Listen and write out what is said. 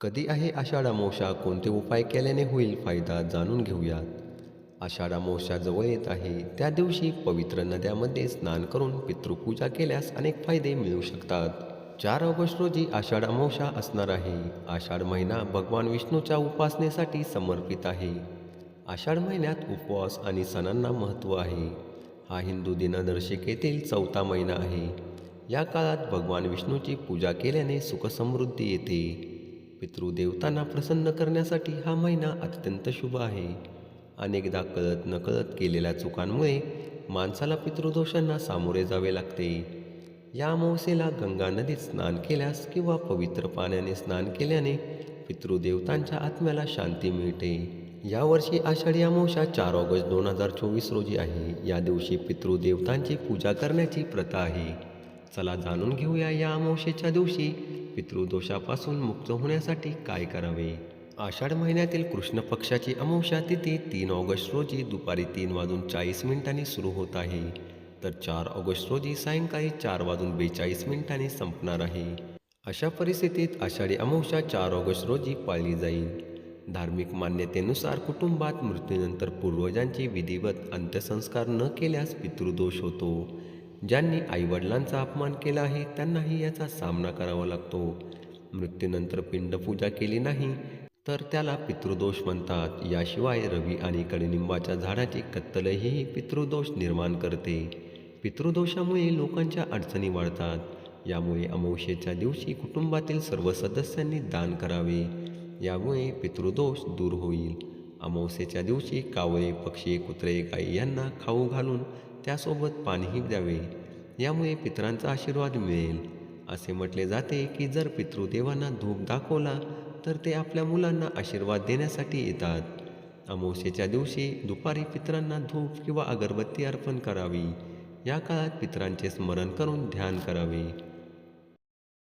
कधी आहे आषाढ मोशा कोणते उपाय केल्याने होईल फायदा? जाणून घेऊयात. आषाढा मोशा जवळ येत आहे. त्या दिवशी पवित्र नद्यामध्ये स्नान करून पितृपूजा केल्यास अनेक फायदे मिळू शकतात. चार ऑगस्ट रोजी आषाढा मोशा असणार आहे. आषाढ महिना भगवान विष्णूच्या उपासनेसाठी समर्पित आहे. आषाढ महिन्यात उपवास आणि सणांना महत्त्व आहे. हा हिंदू दिनदर्शिकेतील चौथा महिना आहे. या काळात भगवान विष्णूची पूजा केल्याने सुखसमृद्धी येते. पितृदेवतांना प्रसन्न करण्यासाठी हा महिना अत्यंत शुभ आहे. अनेकदा कळत नकळत केलेल्या चुकांमुळे माणसाला पितृदोषांना सामोरे जावे लागते. या अमावस्येला गंगा नदीत स्नान केल्यास किंवा पवित्र पाण्याने स्नान केल्याने पितृदेवतांच्या आत्म्याला शांती मिळते. यावर्षी आषाढी अमावस्या चार ऑगस्ट दोन हजार चोवीस रोजी आहे. या दिवशी पितृदेवतांची पूजा करण्याची प्रथा आहे. चला जाणून घेऊया या अमावस्येच्या दिवशी पितृदोषापासून मुक्त होण्यासाठी काय करावे? आषाढ महिन्यातील कृष्ण पक्षाची अमावस्या तिथी तीन ऑगस्ट रोजी दुपारी तीन वाजून चाळीस मिनिटांनी सुरू होत आहे. तर चार ऑगस्ट रोजी सायंकाळी चार वाजून बेचाळीस मिनिटांनी संपणार आहे. अशा परिस्थितीत आषाढी अमावस्या चार ऑगस्ट रोजी पाळली जाईल. धार्मिक मान्यतेनुसार कुटुंबात मृत्यूनंतर पूर्वजांची विधिवत अंत्यसंस्कार न केल्यास पितृदोष होतो. ज्यांनी आईवडिलांचा अपमान केला आहे त्यांनाही याचा सामना करावा लागतो. मृत्यूनंतर पिंडपूजा केली नाही तर त्याला पितृदोष म्हणतात. याशिवाय रवी आणि कडनिंबाच्या झाडाची कत्तलही पितृदोष निर्माण करते. पितृदोषामुळे लोकांच्या अडचणी वाढतात. यामुळे अमावस्येच्या दिवशी कुटुंबातील सर्व सदस्यांनी दान करावे. यामुळे पितृदोष दूर होईल. अमावस्येच्या दिवशी कावळे पक्षी कुत्रे गाई यांना खाऊ घालून त्यासोबत पाणीही द्यावे. यामुळे पितरांचा आशीर्वाद मिळेल. असे म्हटले जाते की जर पितृदेवांना धूप दाखवला तर ते आपल्या मुलांना आशीर्वाद देण्यासाठी येतात. अमावस्येच्या दिवशी दुपारी पितरांना धूप किंवा अगरबत्ती अर्पण करावी. या काळात पितरांचे स्मरण करून ध्यान करावे.